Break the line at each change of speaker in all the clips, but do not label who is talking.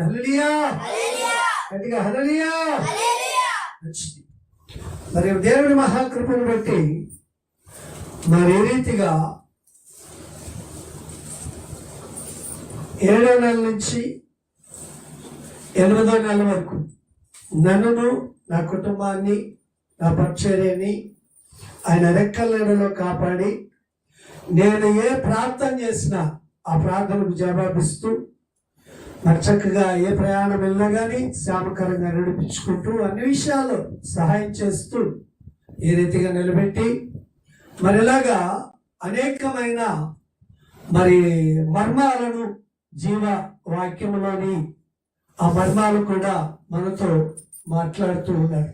చెప్పండి హల్లెలూయా. గట్టిగా మరి దేవుని మహాకృపను బట్టి మరి ఏ రీతిగా ఏడో నెల నుంచి ఎనిమిదో నెల వరకు నన్నును నా కుటుంబాన్ని నా పరిచర్యని ఆయన రెక్కల నీడలో కాపాడి నేను ఏ ప్రార్థన చేసినా ఆ ప్రార్థనకు జవాబిస్తూ మరి చక్కగా ఏ ప్రయాణం వెళ్ళినా కానీ శ్యామకరంగా నడిపించుకుంటూ అన్ని విషయాలు సహాయం చేస్తూ ఈ రీతిగా నిలబెట్టి మరి ఇలాగా అనేకమైన మరి మర్మాలను జీవ వాక్యంలోని ఆ మర్మాలు కూడా మనతో మాట్లాడుతూ ఉన్నారు.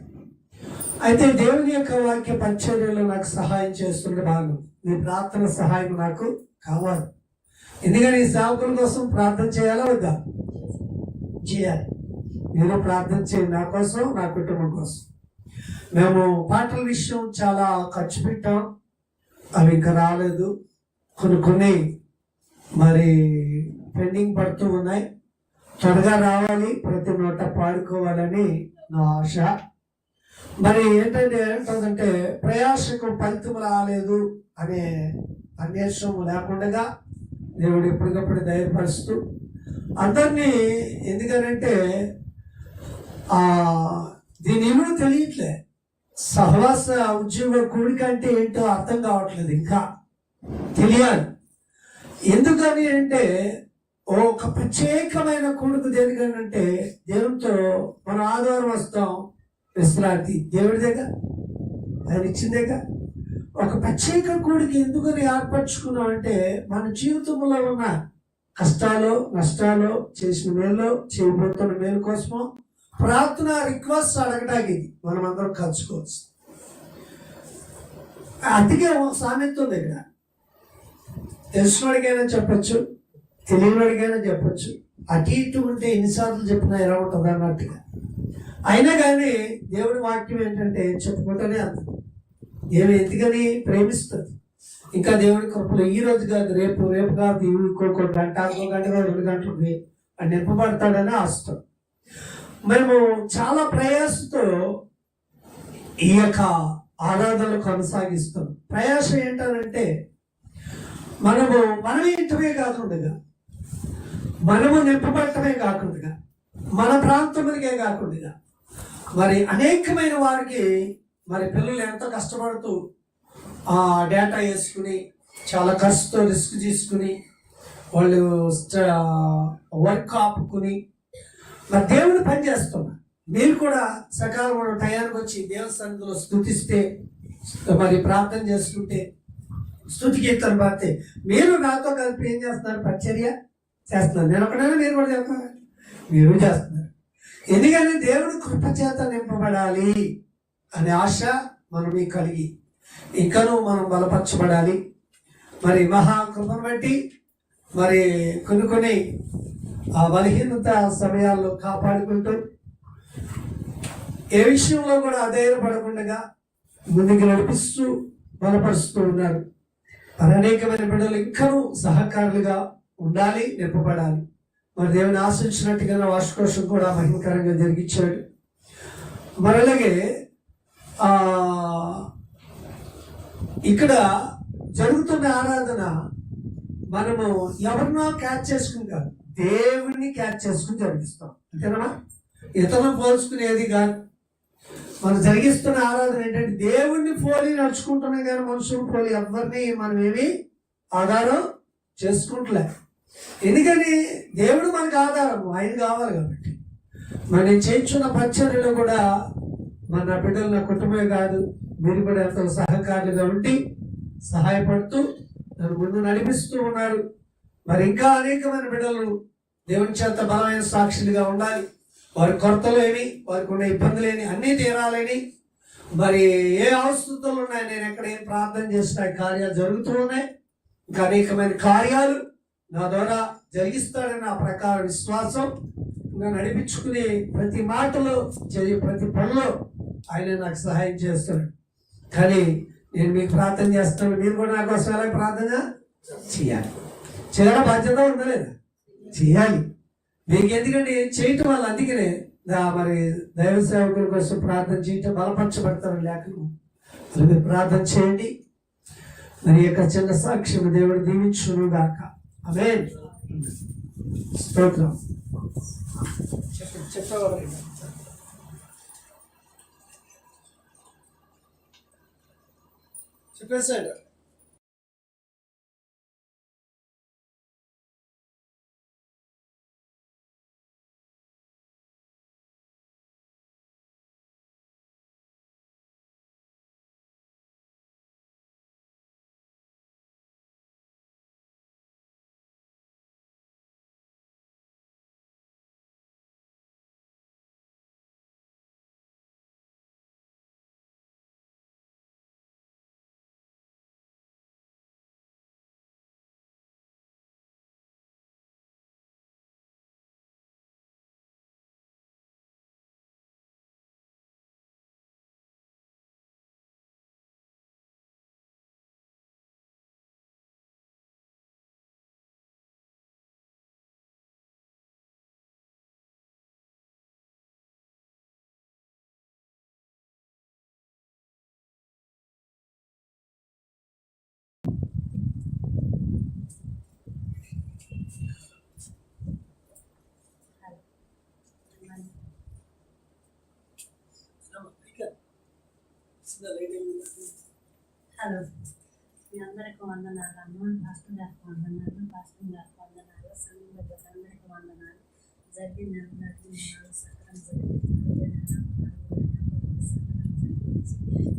అయితే దేవుని యొక్క వాక్య పరిచర్యలో నాకు సహాయం చేస్తుండే భాగం నీ ప్రార్థన సహాయం నాకు కావాలి. ఎందుకని ఈ సేవకుల కోసం ప్రార్థన చేయాలా వద్దా? చేయాలి. నేను ప్రార్థన చేయండి నా కోసం నా కుటుంబం కోసం. మేము పాటల విషయం చాలా ఖర్చు పెట్టాం. అవి ఇంకా రాలేదు. కొన్ని కొన్ని మరి పెండింగ్ పడుతూ ఉన్నాయి. త్వరగా రావాలి ప్రతి నోట పాడుకోవాలని నా ఆశ. మరి ఏంటంటే ఏంటంటే ప్రయాసకు ఫలితం రాలేదు అనే అన్వేషం లేకుండా దేవుడు ఎప్పటికప్పుడు ధైర్యపరుస్తూ అందరినీ ఎందుకనంటే దీని ఏమో తెలియట్లే. సహవాస ఉద్యోగ కూడిక అంటే ఏంటో అర్థం కావట్లేదు ఇంకా. తెలియాలి. ఎందుకని అంటే ఒక ప్రత్యేకమైన కూడుకు దేనికనంటే దేవునితో మనం ఆధారం వస్తాం. విశ్రాంతి. దేవుడి దగ్గర? ఆయన ఇచ్చిందేగా ఒక ప్రత్యేక కూడికి ఎందుకని ఏర్పరచుకున్నాం అంటే మన జీవితంలో ఉన్న కష్టాలు నష్టాలు చేసిన మేలు చేయబోతున్న మేలు కోసము ప్రార్థన రిక్వెస్ట్ అడగడానికి ఇది. మనం అందరం కలుసుకోవచ్చు. అందుకే సామెత ఉంది ఇక్కడ. తెలిసినోడికైనా చెప్పచ్చు తెలియనివాడికైనా చెప్పచ్చు. అటు ఇటు ఉంటే ఎన్నిసార్లు చెప్పినా ఎలా ఉంటుంది అన్నట్టుగా. అయినా కానీ దేవుడి వాక్యం ఏంటంటే చెప్పుకుంటూనే అర్థం. ఏమి ఎందుకని ప్రేమిస్తుంది? ఇంకా దేవుడి కృపలో ఈ రోజు కాదు రేపు రేపు కాదు ఇంకొక గంట ఇంకో గంట రెండు గంటలకి నింపబడతాడని ఆస్తాం మేము చాలా ప్రయాసతో ఈ యొక్క ఆరాధనలు కొనసాగిస్తాం. ప్రయాస ఏంటనంటే మనము మనం ఇంటమే కాకుండా మనము నింపబడటమే కాకుండా మన ప్రాంతములకే కాకుండా మరి అనేకమైన వారికి మరి పిల్లలు ఎంతో కష్టపడుతూ ఆ డేటా వేసుకుని చాలా ఖర్చుతో రిస్క్ తీసుకుని వాళ్ళు వర్క్ ఆపుకుని మరి దేవుని పని చేస్తున్నారు మీరు కూడా సకాలంలో టయానికి వచ్చి దేవుని సన్నిధిలో స్థుతిస్తే మరి ప్రార్థన చేసుకుంటే స్థుతి కీర్తన పడితే మీరు నాతో కలిపి ఏం చేస్తున్నారు? పరిచర్య చేస్తున్నారు. నేను ఒకటైనా మీరు కూడా చేస్తున్నారు మీరు చేస్తున్నారు. ఎందుకంటే దేవుడు కృపచేత నింపబడాలి అనే ఆశ మనం మీకు కలిగి ఇంకనూ మనం బలపరచబడాలి. మరి మహా కృపను బట్టి మరి కొన్ని కొన్ని ఆ బలహీనత సమయాల్లో కాపాడుకుంటూ ఏ విషయంలో కూడా అధైర్యపడకుండా ముందుకు నడిపిస్తూ బలపరుస్తూ ఉన్నారు మరి అనేకమైన బిడ్డలు ఇంకనూ సహకారులుగా ఉండాలి నింపబడాలి మరి దేవుని ఆశించినట్టుగా వార్షికోషం కూడా మహిమకరంగా జరిగించాడు. మరి అలాగే ఇక్కడ జరుగుతున్న ఆరాధన మనము ఎవరినో క్యాచ్ చేసుకుంటాం. దేవుణ్ణి క్యాచ్ చేసుకుని జరిగిస్తాం అంతేనా ఇతను పోల్చుకునేది కాదు. మనం జరిగిస్తున్న ఆరాధన ఏంటంటే దేవుణ్ణి పోలి నడుచుకుంటున్నాం కానీ మనుషులు పోలి ఎవరిని మనం ఏమి ఆధారం చేసుకుంటలే. ఎందుకని? దేవుడు మనకు ఆధారం. ఆయన కావాలి కాబట్టి. మనం చేయించున్న పరిచర్యలో కూడా మన బిడ్డలు నా కుటుంబమే కాదు. మీరు కూడా ఎంతో ఉండి సహాయపడుతూ తన ముందు నడిపిస్తూ ఉన్నారు. మరి ఇంకా అనేకమైన బిడ్డలు దేవుని చేత బలమైన సాక్షులుగా ఉండాలి. వారి కొరతలు ఏమి వారికి ఉన్న ఇబ్బందులు ఏమి అన్నీ తీరాలని మరి ఏ అవస్థలు ఉన్నాయి? నేను ఎక్కడ ఏం ప్రార్థన చేసిన కార్యాలు జరుగుతూ ఉన్నాయి. ఇంకా అనేకమైన కార్యాలు నా ద్వారా జరిగిస్తాడని నా ప్రకారం విశ్వాసం. ఇంకా నడిపించుకునే ప్రతి మాటలో చేయ ప్రతి పనిలో ఆయన నాకు సహాయం చేస్తాడు. కానీ నేను మీకు ప్రార్థన చేస్తాను. మీరు కూడా నా కోసం ఎలా ప్రార్థన చేయాలి? చేయాల బాధ్యత ఉందా లేదా చేయాలి. మీకు ఎందుకంటే చేయటం వల్ల అందుకనే మరి దైవ సేవకుల కోసం ప్రార్థన చేయటం బలపరచబడతారు లేఖను మరి మీరు ప్రార్థన చేయండి. మరి యొక్క చిన్న సాక్ష్యం దేవుడు దీవించును గాక అవే స్తోత్రం. చెప్పండి చెప్పేవారు So consider
హలో. మీ అందరికి వందనాలు అమ్మ. పాస్టర్ గారికి వందనాలు పాస్టర్ గారికి వందనాలు సంఘం పెద్దలకు అందరికి వందనాలు. జరిగిన సకలం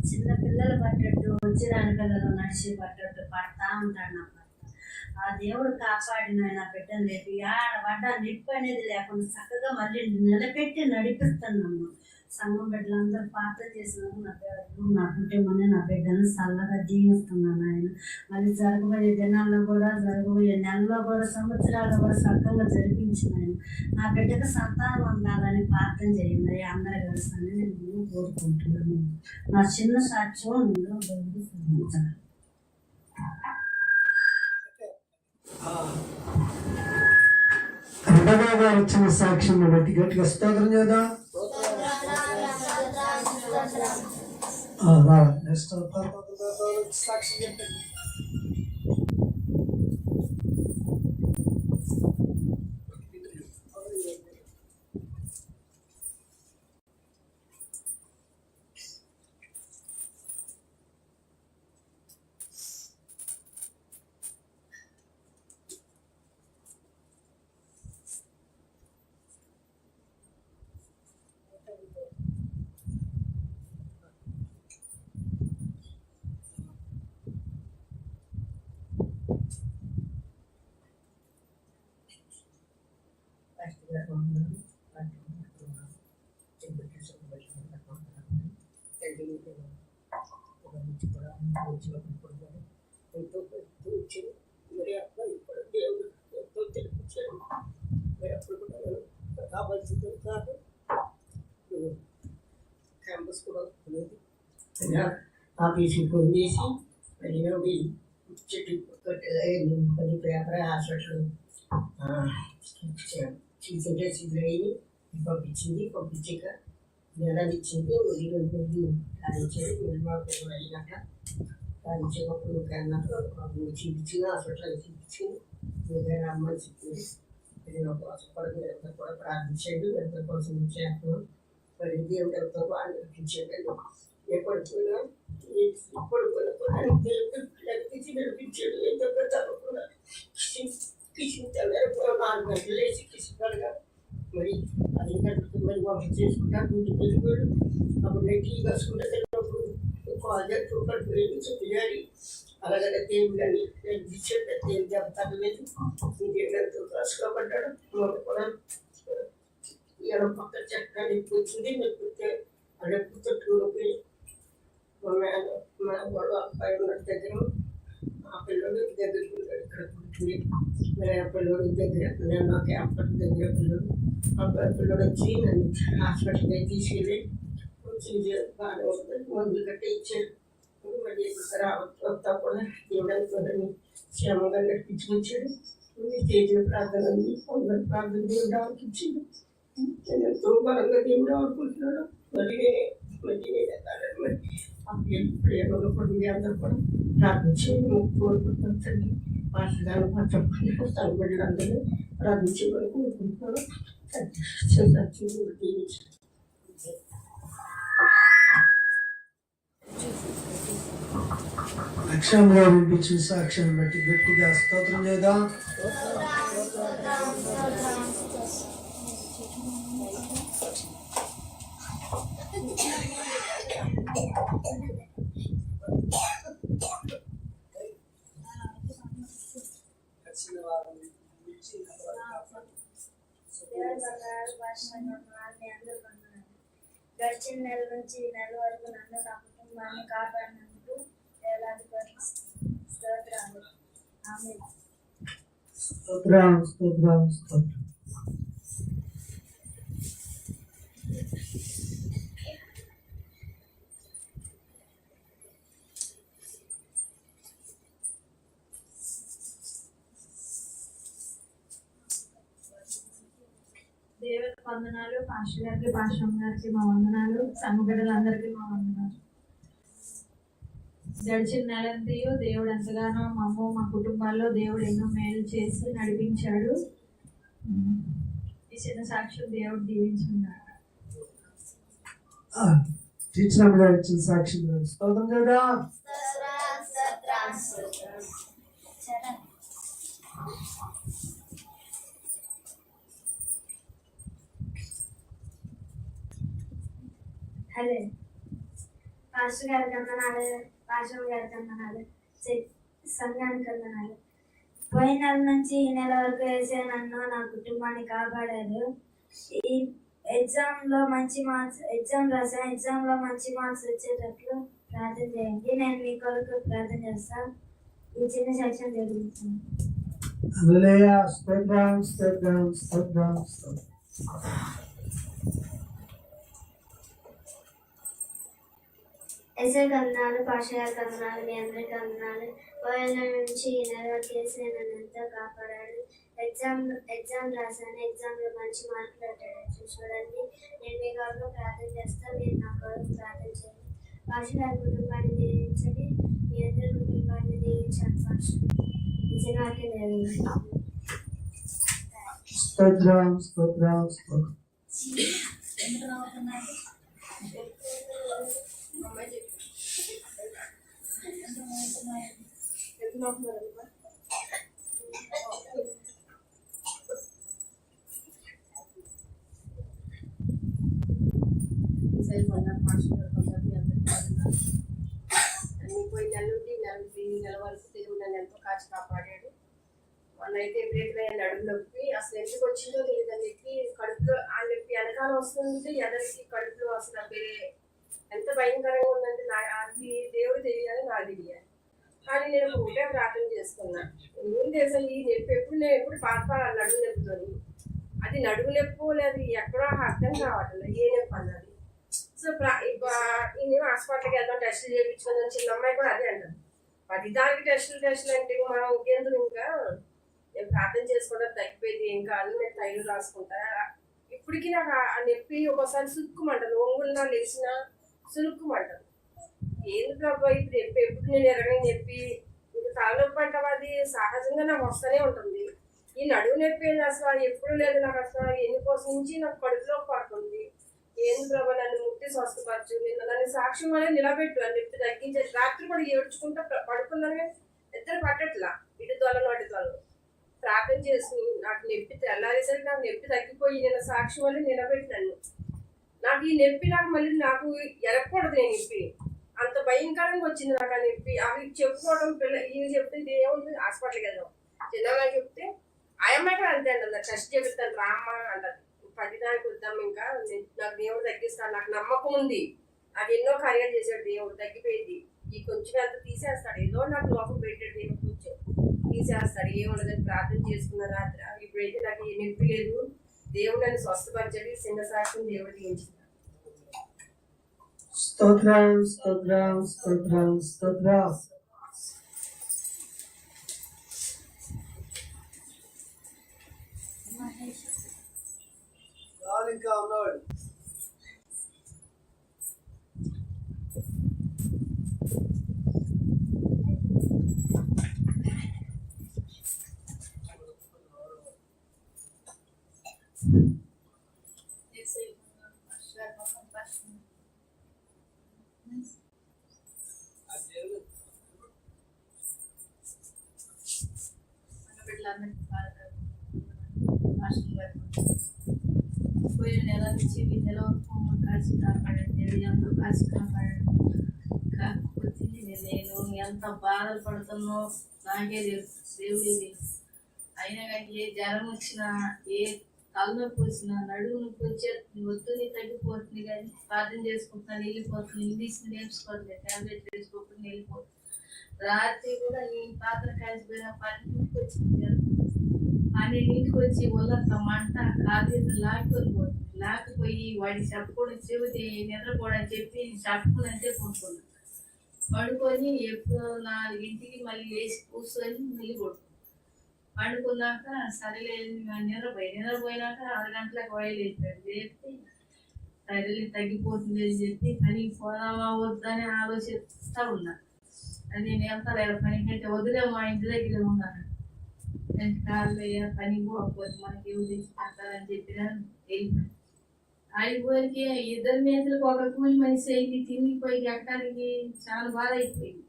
చిన్న పిల్లలు పట్టట్టు వచ్చిరాని పిల్లలు నడిచి పట్టట్టు పడతా ఉంటాడు నా ఆ దేవుడు కాపాడిన నా బిడ్డను లేపి ఆడ పడ్డ నిప్పు అనేది లేకుండా చక్కగా మళ్ళీ నిలబెట్టి నడిపిస్తున్నాము సంఘం బిడ్డలందరూ ప్రార్థన చేసినాము నా బిడ్డలు నా కుటుంబాన్ని నా బిడ్డను చల్లగా దీవిస్తున్నాను ఆయన మళ్ళీ జరగబోయే దినాల్లో కూడా జరగబోయే నెలలో కూడా సంవత్సరాల్లో కూడా చక్కగా జరిపించిన ఆయన నా బిడ్డకు సంతానం ఉండాలని ప్రార్థన చేయండి. అందరూ కలిసి నేను కోరుకుంటున్నాను. నా చిన్న సాక్ష్యం నేను దేవుడికి
రెండవ గారు సాక్ష్యం బట్టి గట్టిగా స్తోత్రం చేద్దాం. ఆ, రావాలి నెక్స్ట్ సాక్ష్యం చెప్పండి
క్యాంపస్ కూడా లేదు ఆఫీస్కి ఫోన్ చేసి మరి ఒకటి చెట్టు పది పేపర్ హాస్పిటల్ తీసుంటే సిద్ధులయ్యి పంపించింది పంపించాక నెలలు ఇచ్చింది ఇరవై మంది కాయించారు నిర్మాణం అయినాక కాయించినప్పుడు అన్నప్పుడు చూపించింది హాస్పిటల్ చూపించింది ఏదైనా అమ్మని చెప్పింది నేను కోసం కూడా మీరు ఎంత కూడా ప్రార్థించండి ఎంత కోసం చేస్తున్నాం మరి దేవుడు ఎంతో బాగా నడిపించాడు ఎప్పటికైనా ఇప్పుడు కూడా దేవుడు నడిపించి నడిపించాడు ఎంతో తప్పకుండా కిషన్ తెల్లారి నాలుగు గంటలు వేసి కిషన్ మరి అది గంటలకు మరి అప్పుడు నేను టీ తిన్నప్పుడు కాల్ చేస్తూ కడుపు చెప్పాలి అలాగే దేవుడు అని ఇచ్చాడు దేవుడు దెబ్బ తగ్గలేదు కూడా ఎడమ పక్క చెక్క నొప్పి వచ్చింది నొప్పితే ఆ నొప్పితో టూరుపోయి మా మేడ మా వాడు అబ్బాయి ఉన్న దగ్గర ఆ పిల్లలు దగ్గరికి ఇక్కడ పిల్లడు దగ్గర నేను ఒక క్యాంపర్ దగ్గర పిల్లడు అబ్బాయి పిల్లడు వచ్చి నన్ను హాస్పిటల్ దగ్గర తీసుకెళ్ళి వచ్చి బాగా ఉంది. మందులు కట్టి ఇచ్చాను మళ్ళీ ఇక్కడ వస్తా కూడా దేవుడానికి క్షేమంగా నడిపించుకొచ్చాడు
మీ చేసిన ఉంది. కొందరు ప్రార్థన దేవుడు ఆలకించింది నేను ఎంతో బలంగా దేవుడు ఆడుకుంటున్నాడు. మరి మళ్ళీ మరి నేనే కాదని కూడా మీ అందరూ కూడా ప్రార్థించి చేయడం కోరుకుంటున్నాను తండ్రి పాస్టర్ గారు మా చెప్పండి పుస్తకం బిడ్డలందరూ ప్రార్థన చేయమని కోరుకుంటున్నాను తండ్రి సత్యం దీవించండి
లక్ష్యంలో వినిపించిన సాక్ష్యం బట్టి గట్టిగా స్తోత్రం చేద్దాం
దేవుని బంగారు భాషను మీ అందరూ వందనాలు. గడిచిన నెల నుంచి ఈ నెల వరకు నన్ను నా కుటుంబాన్ని కాపాడినందుకు వేలాది కోట్ల స్తోత్రాలు. ఆమె
స్తోత్రాలు స్తోత్రాలు
స్తోత్రాలు. వందనాలు. పాస్టర్ గారికి పాషం గారికి మా వందనాలు. సంఘటనలందరికీ మా వందనాలు. గడిచిన నెలంతయు దేవుడు ఎంతగానో మమ్మ మా కుటుంబాల్లో దేవుడు ఎన్నో మేలు చేసి నడిపించాడు. ఈ చిన్న సాక్ష్యం దేవుడు దీవించున్నాడు.
టీచర్ గారు ఇచ్చిన సాక్ష్యం స్తోత్రం
అదే పాస్టర్ గారికి అందనాలు పాస్టర్ గారికి అందనాలు సంఘానికి అందనాలు పోయిన నెల నుంచి ఈ నెల వరకు వేసే నన్ను నా కుటుంబాన్ని కాపాడారు ఈ ఎగ్జామ్లో మంచి మార్క్స్ ఎగ్జామ్ రాసాను ఎగ్జామ్లో మంచి మార్క్స్ వచ్చేటట్లు ప్రార్థన చేయండి నేను మీ కొరకు ప్రార్థన చేస్తాను ఈ చిన్న సెక్షన్ జరిగించాను
Hallelujah, step down, step down, step down, step down.
SI వందనాలు పాషాయ వందనాలు మీ అందరికీ వందనాలు పోయిన నుంచి ఈ నెల నన్ను ఎంతో కాపాడాడు. ఎగ్జామ్ ఎగ్జామ్ రాశాను. ఎగ్జామ్లో మంచి మార్కులు వచ్చాడు చూడండి నేను మీ కొరకు ప్రార్థన చేస్తాను మీరు నా కొరకు ప్రార్థన చేయండి. గారి కుటుంబాన్ని దీవించండి. మీ అందరి కుటుంబాన్ని ఇచ్చిన వాక్యం జరిగింది
స్తోత్రం స్తోత్రం స్తోత్రం.
అన్ని పోయి నెల నుండి నెల నుండి ఈ నెల వరకు దేవుడు నన్ను ఎంతో కాచి కాపాడాడు మొన్నైతే విపరీతమైన నడుము నొప్పి అసలు ఎందుకు వచ్చిందో తెలియదు అని చెప్పి కడుపులో ఆ నొప్పి వెనకాల వస్తుంది ఎదరికి కడుపులో అసలు వేరే ఎంత భయంకరంగా ఉందంటే నా అది దేవుడు తెలియాలి నాకు తెలియాలి కానీ నేను ఒకటే ప్రార్థన చేసుకున్నాను ఏం అసలు ఈ నొప్పి ఎప్పుడు నేను ఎప్పుడు బాధపడాలి నడుము నొప్పితోని. అది నడుము నొప్పు లేదు ఎక్కడో అర్థం కావట్లేదు. ఏ నొప్పి అన్నది. సో నేను హాస్పిటల్కి వెళ్దాం టెస్టులు చేయించుకుందాం చిన్న అమ్మాయి కూడా అదే అంటారు పది దానికి టెస్టులు టెస్టులు అంటే మా మనం ఇంకెందుకు ఇంకా? నేను ప్రార్థన చేసుకోవడం తగ్గిపోయింది ఏం కాదు నేను తైలు రాసుకుంటా. ఇప్పటికీ నాకు ఆ- నొప్పి ఒకసారి సురుక్కుమంటాను ఒంగున్నా లేచినా సులుక్కుమంటారు ఏంది ప్రభా ఇప్పుడు ఎప్పుడు ఎప్పుడు నేను ఎరగని చెప్పి ఇంకా తలనొప్పి పంట అది? సహజంగా నాకు వస్తూనే ఉంటుంది. ఈ నడువు నొప్పి అసలు? ఎప్పుడు లేదు నాకు అసలు. ఎన్ని కోసం నుంచి నాకు కడుపులో పడుతుంది. ఏంది ప్రభా నన్ను ముట్టి స్వస్థపరచు. నేను నన్ను సాక్ష్యం అనేది నిలబెట్టు అని చెప్పి తగ్గించే రాత్రి కూడా ఏడ్చుకుంటా ప- పడుకున్నాను ఇద్దరు పట్టట్లా. ఇటు తొలను అటు తొలను ప్రార్థన చేసి నాకు నొప్పి తెల్లారేసరికి నాకు నొప్పి తగ్గిపోయి నేను సాక్ష్యం వల్ల నిలబెట్టినాను నాకు ఈ నొప్పి నాకు మళ్ళీ నాకు ఎరగకూడదు నేను నొప్పి. అంత భయంకరంగా వచ్చింది నాకు అని చెప్పి అవి చెప్పుకోవడం పిల్ల ఇది చెప్తే ఇది ఏముంది? హాస్పిటల్కి వెళ్దాం. చిన్నగా చెప్తే ఆయమ్మ కూడా అంతే అంటుంది టెస్ట్ చేపిస్తాను రామ్మ అంటది. పది దానికి వద్దాం ఇంకా నేను- నాకు దేవుడు తగ్గిస్తాడు నాకు నమ్మకం ఉంది. నాకు ఎన్నో కార్యాలు చేశాడు దేవుడు తగ్గిపోయింది. ఈ కొంచెం అంత తీసేస్తాడు? ఏదో నాకు లోపం పెట్టాడు దేవుడు కొంచెం తీసేస్తాడు ఏముండదని ప్రార్థన చేసుకున్న రాత్రి ఇప్పుడైతే నాకు ఏ నొప్పి లేదు. దేవుడు నన్ను స్వస్థపరచడి చిన్న సాక్ష్యం దేవుడు దించింది
100 gram, 100 gram, 100 gram, 100 gram.
పోయిన నెల నుంచి ఈ నెల వరకు కాసి కాపాడండి ఎంతో కాసి కాపాడండి కాకపోతే నేను ఎంత బాధలు పడుతున్నో నాకే తెలుసు దేవుడి తెలుసు అయినా కానీ ఏ జ్వరం వచ్చినా ఏ తలనొప్పి వచ్చినా నడుము నొప్పి వచ్చే ఒత్తిడి తగ్గిపోతుంది కానీ ప్రార్థన చేసుకుంటున్నాను వెళ్ళిపోతుంది ఇంగ్లీష్ నేర్చుకోవట్లేదు టాబ్లెట్ వేసుకోకుండా వెళ్ళిపోతుంది రాత్రి కూడా ఈ పాత్ర కాల్చిపోయిన పన్నెండింటికి వచ్చింది అని ఇంటికి వచ్చి ఒళ్ళంత మంట కాదు లాక్కొని పోతుంది లాక్కుపోయి వాడి చెప్పకుండా చెబితే నిద్రపోడని చెప్పి చెప్పకుండా అంటే పడుకున్నాను పడుకొని ఎప్పుడు నాలుగింటికి మళ్ళీ లేచి కూర్చొని మళ్ళీ కొడుకు పండుకున్నాక సరేలే నిద్రపోయి నిద్రపోయినాక అరగంటలకు వయలేసాడు వైలేసాడు లేస్తే సరేలే తగ్గిపోతుంది అని చెప్పి పని పోదామా వద్దని ఆలోచిస్తూ ఉన్నా. అది నేను వెళ్తలేదు పనికంటే వదిలే మా ఇంటి దగ్గర ఉన్నాను. నేను కాళ్ళు పని పోకపోతే మనకి ఎవరు తెచ్చి పెడతారని చెప్పిన ఇద్దరు మేతలకు ఒక కూలి మనిషి అయింది తినిపోయి ఎక్కడానికి చాలా బాధ అయిపోయింది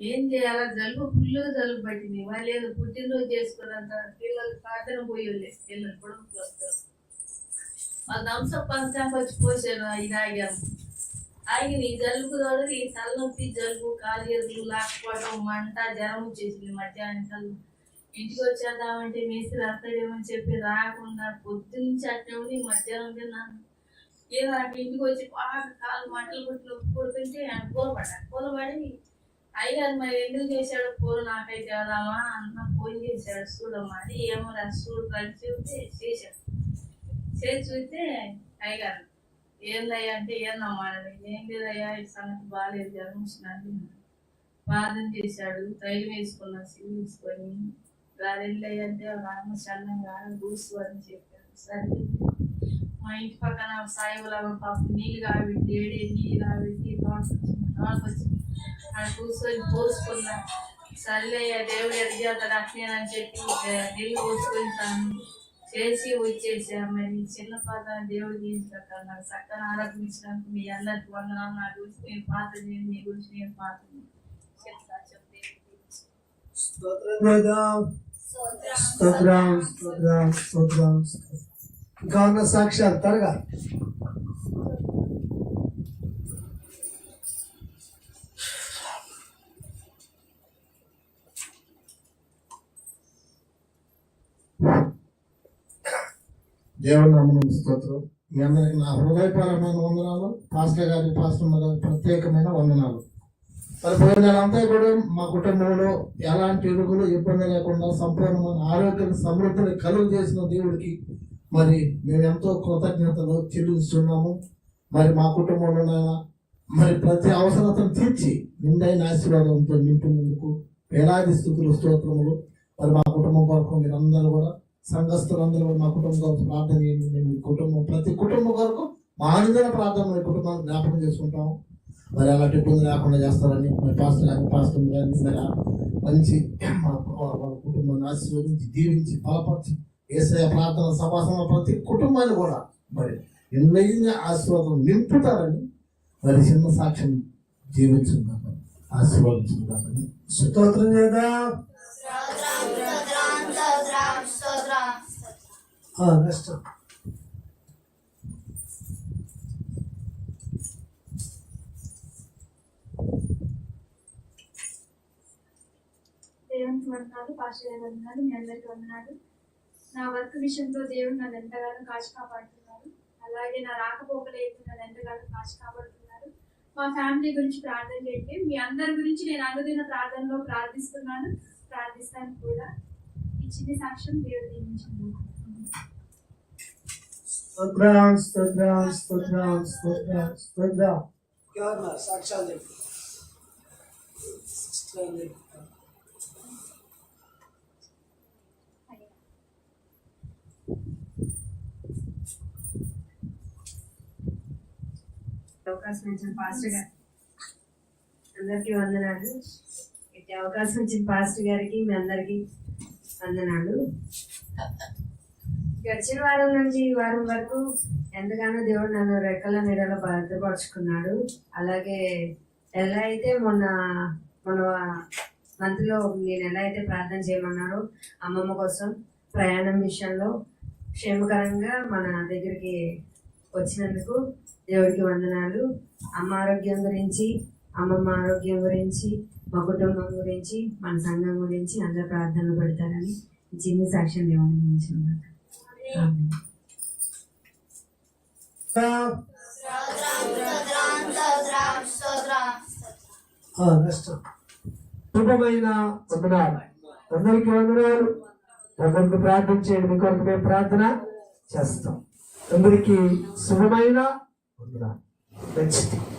ఏం చేయాలా జలుబు ఫుల్ జలుబు పట్టింది వాళ్ళు ఏదో పుట్టినరోజు చేసుకున్నంత పిల్లలు ప్రార్థన పోయి వెళ్ళేసి పిల్లలు కొడుకులు వస్తారు వాళ్ళు పంచాం పంచాంగ వచ్చి పోసాను ఇది ఆగాము ఆగి ఈ జలుబు తోడు ఈ తలనొప్పి జలుబు కాలు ఎరువులు లాక్కపోవడం మంట జ్వరం వచ్చేసింది మధ్యాహ్నం ఇంటికి వచ్చేద్దామంటే మేస్త్రి వస్తాడేమని చెప్పి రాకుండా పొద్దు నుంచి అట్టే ఉండి మధ్యాహ్నం తిన్నాను. ఏదో అటు ఇంటికి వచ్చి బాగా కాలు మంటలు కొట్టి కొడుతుంటే ఆయన కూలబడ్డా కూలబడి అయ్యారు మరి ఎందుకు చేశాడు కూర నాకైతే వెళ్దామా అన్న ఫోన్ చేశాడు. చూడమ్మా అని ఏమో రా చూడు కలిసి చూస్తే చేశాడు. చేసి చూస్తే అయ్యారు ఏందయ్యా అంటే ఏందమ్మా ఏం లేదయ్యా ఈ సంగతి బాగాలేదు జ్వరం బాధం చేశాడు తైలం వేసుకున్నా సిల్లు వేసుకొని గారెళ్ళయ్య అంటే రామ చల్లంగా గూసు అని చెప్పాను సరే. మా ఇంటి పక్కన సాయిబులాగా పాప నీళ్ళు కాబట్టి ఏడే నీళ్ళు కాబట్టి తోటకు వచ్చింది తోటకొచ్చింది తోటకొచ్చింది. అక్కడ కూర్చొని పోసుకున్నా. సర్లేయ్య దేవుడు ఎదిగేస్తాడు అట్లేనని చెప్పి నీళ్ళు పోసుకుంటాను చేసి వచ్చేసా మరి చిన్న పాత్ర దేవుడు తీసుకుంటాను నాకు చక్కని ఆరోగ్యం మీ అందరికి వందనాలు. నా గురించి నేను పాత చేయండి మీ గురించి నేను పాత చెప్తా చెప్తే.
స్తోత్రం స్తోత్రం స్తోత్రం ఇంకా ఉన్న సాక్ష్యాలు త్వరగా.
దేవుని స్తోత్రం. మీ అందరికి నా హృదయపరమైన వందనాలు. పాస్టర్ గారి పాస్టర్ గారి ప్రత్యేకమైన వందనాలు. మరి పోయిన నెలంతా కూడా మా కుటుంబంలో ఎలాంటి ఇరుగులు ఇబ్బంది లేకుండా సంపూర్ణమైన ఆరోగ్యం సమృద్ధిని కలుగు చేసిన దేవుడికి మరి మేము ఎంతో కృతజ్ఞతలు చెల్లిస్తున్నాము. మరి మా కుటుంబంలో మరి ప్రతి అవసరతను తీర్చి నిండైన ఆశీర్వాదంతో నింపినందుకు వేలాది స్థుతులు స్తోత్రములు. మరి మా కుటుంబం కొరకు మీరందరూ కూడా సంఘస్థులందరూ కూడా మా కుటుంబం కొరకు ప్రార్థన చేయండి. మేము మీ కుటుంబం ప్రతి కుటుంబం కొరకు మా ఆనందన ప్రార్థన మీ కుటుంబాన్ని జ్ఞాపకం చేసుకుంటాము. మరి అలాంటి ఇబ్బంది లేకుండా చేస్తారని మరి పాస్టర్ గారిని పాస్టర్ గారిని మరి మంచి వాళ్ళ కుటుంబాన్ని ఆశీర్వదించి దీవించి బలపరిచి ఏసయ ప్రార్థన సభాసన ప్రతి కుటుంబాన్ని కూడా మరి ఎన్నైన ఆశీర్వాదం నింపుతారని మరి చిన్న సాక్ష్యం జీవించుకుందాం ఆశీర్వదించుకుందామని
స్తోత్రం చేద్దాం. నెక్స్ట్
వందనాలు పాస్టర్ గారు వందనాలు మీ అందరికి వందనాలు. నా వర్క్ విషయంలో దేవుడు నన్ను ఎంతగానో కాచి కాపాడుతున్నారు. అలాగే నా రాకపోకలు అయితే నన్ను ఎంతగానో కాచి కాపాడుతున్నారు. మా ఫ్యామిలీ గురించి ప్రార్థన చేయండి. మీ అందరి గురించి నేను అనుదిన ప్రార్థనలో ప్రార్థిస్తున్నాను. ప్రార్థిస్తాను కూడా. ఈ చిన్న సాక్ష్యం దేవుడు దీవించింది
స్తోత్రం స్తోత్రం స్తోత్రం స్తోత్రం స్తోత్రం. ఎవరన్నా సాక్ష్యాలు చెప్పు. సాక్ష్యాలు చెప్పు.
అవకాశం ఇచ్చిన పాస్టర్ గారు. అందరికీ వందనాలు. ఇట్టి అవకాశం ఇచ్చిన పాస్టర్ గారికి మీ అందరికీ వందనాలు. గడిచిన వారం నుంచి ఈ వారం వరకు ఎంతగానో దేవుడు నన్ను రెక్కల నీడలో భద్రపరుచుకున్నాడు. అలాగే ఎలా అయితే మొన్న మొన్న మంత్లో నేను ఎలా అయితే ప్రార్థన చేయమన్నారో అమ్మమ్మ కోసం ప్రయాణం విషయంలో క్షేమకరంగా మన దగ్గరికి వచ్చినందుకు దేవుడికి వందనాలు. అమ్మ ఆరోగ్యం గురించి అమ్మమ్మ ఆరోగ్యం గురించి మా కుటుంబం గురించి మన సంఘం గురించి అందరూ ప్రార్థనలు పెడతారని చిన్న చిన్ని సాక్ష్యం దేవుని గురించి ఉన్నారు
వందనాలు. అందరికీ వందనాలు. ఒకరికి ప్రార్థన చేయండి మేము ప్రార్థన చేస్తాం. అందరికీ శుభమైన మంచిది